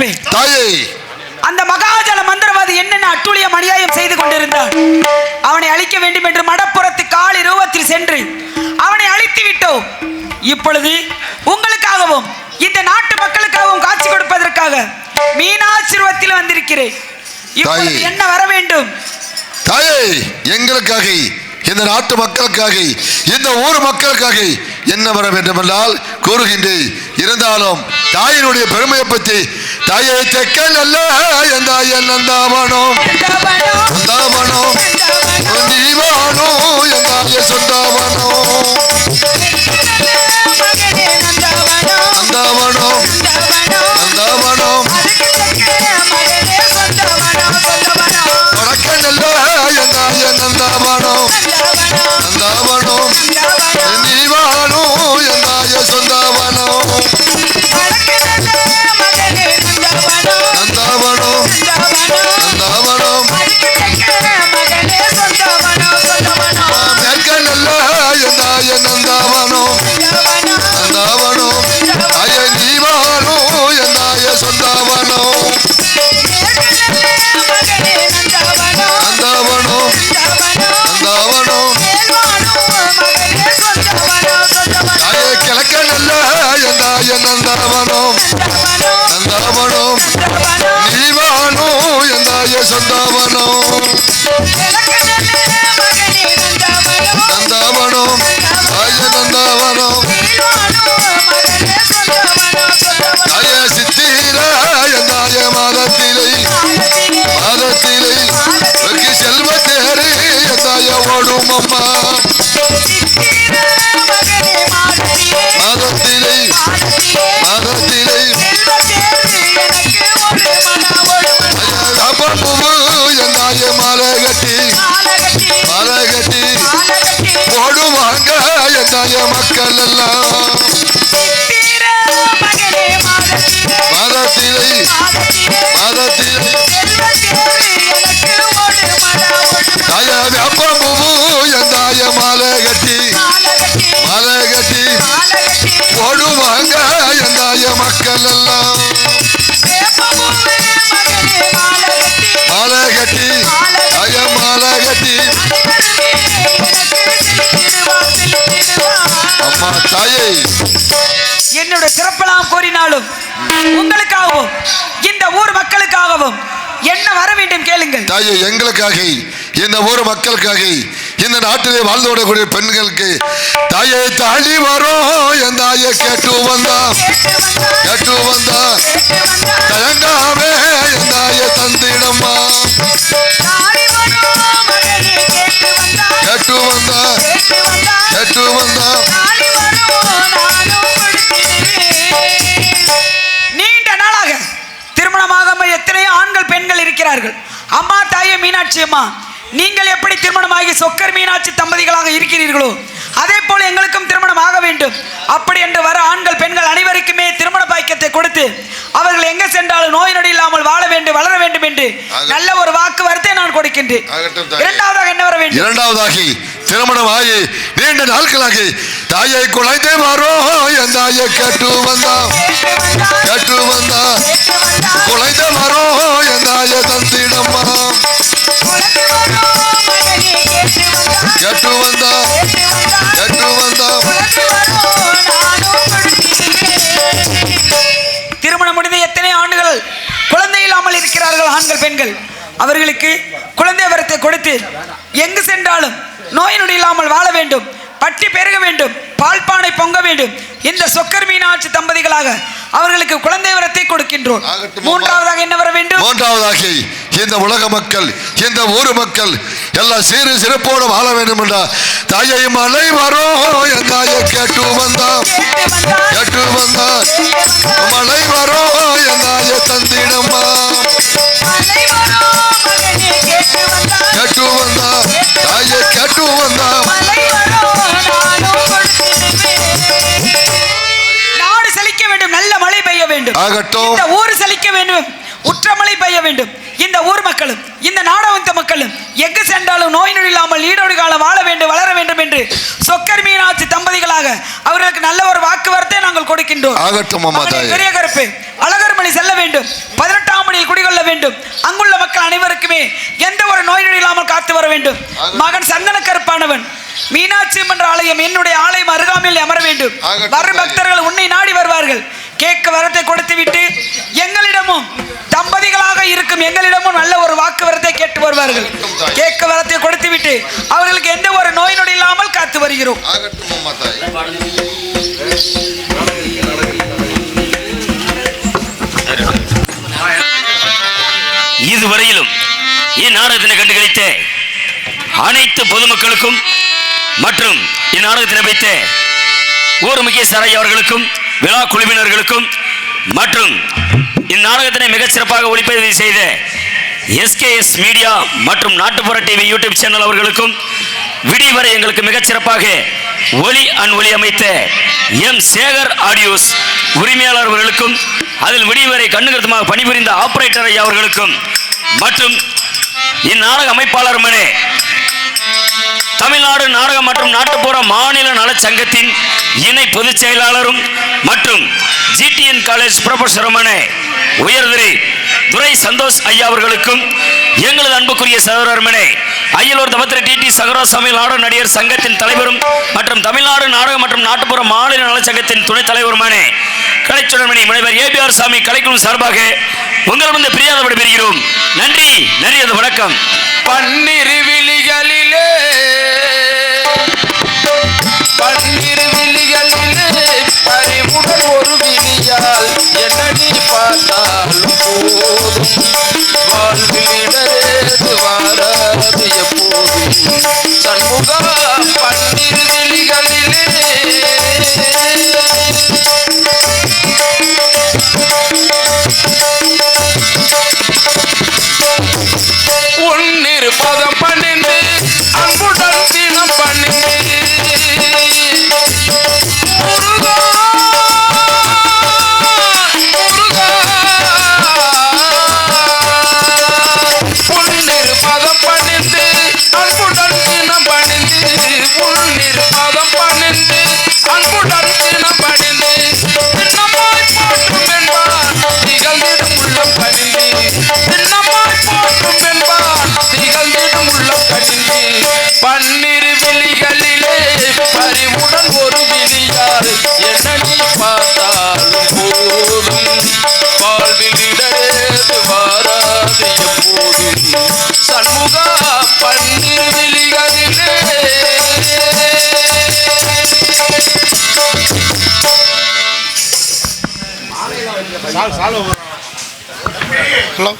கருப்பு தாயே. அந்த மகாஜல மந்திரவாதி என்னென்ன அட்டூழியம் அநியாயம் செய்து கொண்டிருந்தான் அவனை அழிக்க வேண்டும் என்று மடப்புறத்து காளி ரூபத்தில் சென்று அவனை அழித்து விட்டோம். இப்பொழுது உங்களுக்காகவும் இந்த நாட்டு மக்களுக்காகவும் காட்சி கொடுப்பதற்காக மீனாட்சிருவத்தில் வந்திருக்கிறேன். இப்பொழுது. என்ன வர வேண்டும்? தாயே எங்களுக்காக இந்த நாட்டு மக்களுக்காக இந்த ஊர் மக்களுக்காக என்ன வர வேண்டுமென்றால் கூறுகின்றேன். இருந்தாலும் தாயினுடைய பெருமையை பற்றி தாயை தெக்க நல்ல எந்தாய நந்தாவனம் நந்தாவனம் தீவானோ எந்தாய சொந்தாவனம் நந்தாவனம் நந்தாவனம் வடக்க நல்ல எந்தாய நந்தாவனம் என்னோட சிறப்பெல்லாம் கூறினாலும் உங்களுக்காகவும் இந்த ஊர் மக்களுக்காகவும் என்ன வர வேண்டும் கேளுங்கள். தாயே எங்களுக்காக இந்த ஊர் மக்களுக்காக இந்த நாட்டிலே வாழ்ந்து வரக்கூடிய பெண்களுக்கு தாயை தாண்டி வரும் என் தாயை கேட்டு வந்தா கேட்டு வந்தா. தயங்காமே என் தாயை தந்திடம்மா. பெண்கள் இருக்கிறார்கள் அம்மா தாயே மீனாட்சி அம்மா நீங்கள் எப்படி திருமணமாகி சொக்கர் மீனாட்சி தம்பதிகளாக இருக்கிறீர்களோ அதே போல எங்களுக்கும் திருமணம் ஆக வேண்டும். அப்படி என்று வர ஆண்கள் பெண்கள் அனைவருக்குமே திருமண பாக்கியத்தை கொடுத்து அவர்கள் எங்க சென்றாலும் நோய் நொடி இல்லாமல் வாழ வேண்டும் வளர வேண்டும் என்று நல்ல ஒரு வாக்கு வார்த்தை நான் கொடுக்கின்றேன். இரண்டாவதாக என்ன வர வேண்டும்? இரண்டாவதாகி திருமணம் ஆகி நீண்ட நாட்களாகி தாயை குழந்தை என் தாயை கேட்டு வந்தா கேட்டு வந்தா. குழந்த வரும் என் தந்திடம்மா. கேட்டு வந்தா கேட்டு வந்தா. திருமணம் முடிந்த எத்தனை ஆண்டுகள் குழந்தை இல்லாமல் இருக்கிறார்கள் ஆண்கள் பெண்கள்? அவர்களுக்கு குழந்தை வரத்தை கொடுத்து எங்கு சென்றாலும் நோய் நொடி இல்லாமல் வாழ வேண்டும் பட்டி பெருக வேண்டும். பால்பானை பொங்க வேண்டும். இந்த சொக்கர் மீனாட்சி தம்பதிகளாக அவர்களுக்கு குழந்தை வரத்தை கொடுக்கின்றோம். மூன்றாவதாக என்ன வர வேண்டும்? மூன்றாவதாகி இந்த உலக மக்கள் இந்த ஊர் மக்கள் எல்லாம் சீரு சிறப்போடு வாழ வேண்டும் என்றா தாயை மலை வரும் தாயை கேட்டு வந்தா கேட்டு வந்தா மலை வரும் தாயை தந்திடம்மா செழிக்க வேண்டும் உற்ற மழை பெய்ய வேண்டும். இந்த ஊர் மக்களும் இந்த நாடகத்த மக்களும் எங்கு சென்றாலும் நோய் நொடி இல்லாமல் நீடோடி காலம் வாழ வேண்டும் வளர வேண்டும் என்று சொக்கர் மீனாட்சி தம்பதிகளாக அவர்களுக்கு நல்ல ஒரு வாக்குவார்த்தை நாங்கள் கொடுக்கின்றோம். ஆகட்டும் பெரிய கருப்பு அழகர்மணி செல்ல வேண்டும். பதினெட்டாம் மணியில் குடிகொள்ள வேண்டும். அங்குள்ள மக்கள் அனைவருக்குமே எந்த ஒரு நோய் நொடி இல்லாமல் காத்து வர வேண்டும். மகன் சந்தன கருப்பானவன் மீனாட்சி என்ற ஆலயம் என்னுடைய ஆலயம் அருகாமையில் அமர வேண்டும். வரும். பக்தர்கள் உன்னை நாடி வருவார்கள். கேட்க வரத்தை கொடுத்து விட்டு எங்களிடமும் தம்பதிகளாக இருக்கும் எங்களிடமும் நல்ல ஒரு வாக்கு வரத்தை கேட்டு வருவார்கள். ஆகட்டும் கேட்க வரத்தை கொடுத்து விட்டு அவர்களுக்கு எந்த ஒரு நோய் நொடி இல்லாமல் காத்து வருகிறோம். இதுவரையிலும் இந்நாடகத்தினை கண்டுகளித்த அனைத்து பொதுமக்களுக்கும் மற்றும் இந்நாடகத்தினை வைத்த ஊர் முகேஷ் சரை அவர்களுக்கும் விழா குழுவினர்களுக்கும் மற்றும் இந்நாடகத்தினை மிகச் சிறப்பாக ஒளிப்பதிவு செய்த எஸ்கேஎஸ் மீடியா மற்றும் நாட்டுப்புற டிவி யூடியூப் சேனல் அவர்களுக்கும் விடிவரை எங்களுக்கு மிகச் சிறப்பாக ஒலி அன் ஒலி அமைத்த எம் சேகர் ஆடியோஸ் உரிமையாளர் அவர்களுக்கும் அதில் விடிவரை கண்ணுகருத்தமாக பணிபுரிந்த ஆபரேட்டர் ஐயா அவர்களுக்கும் மற்றும் இந்நாடக அமைப்பாளர் மனே தமிழ்நாடு நாடகம் மற்றும் நாட்டுப்புற மாநில நலச்சங்கத்தின் இணை பொதுச் செயலாளரும் மற்றும் ஜிடிஎன் காலேஜ் ப்ரொஃபஸருமான உயர்திரு துரை சந்தோஷ் ஐயா அவர்களுக்கும் எங்களது அன்புக்குரிய சகோதரமனே அய்யலூர் தபத்திர டிடி சகராசாமி நாடக நடிகர் சங்கத்தின் தலைவரும் மற்றும் தமிழ்நாடு நாடக மற்றும் நாட்டுப்புற மாநில நலச்சங்கத்தின் துணைத் தலைவருமான கலைச்சுடர்மணி முனைவர் ஏபிஆர் சாமி கலைக்குழு சார்பாக உங்கள் வந்து பிரியாதபடி பெறுகிறோம் நன்றி. நன்றி அது வணக்கம். பன்னிரு விழிகளிலே ஹலோ.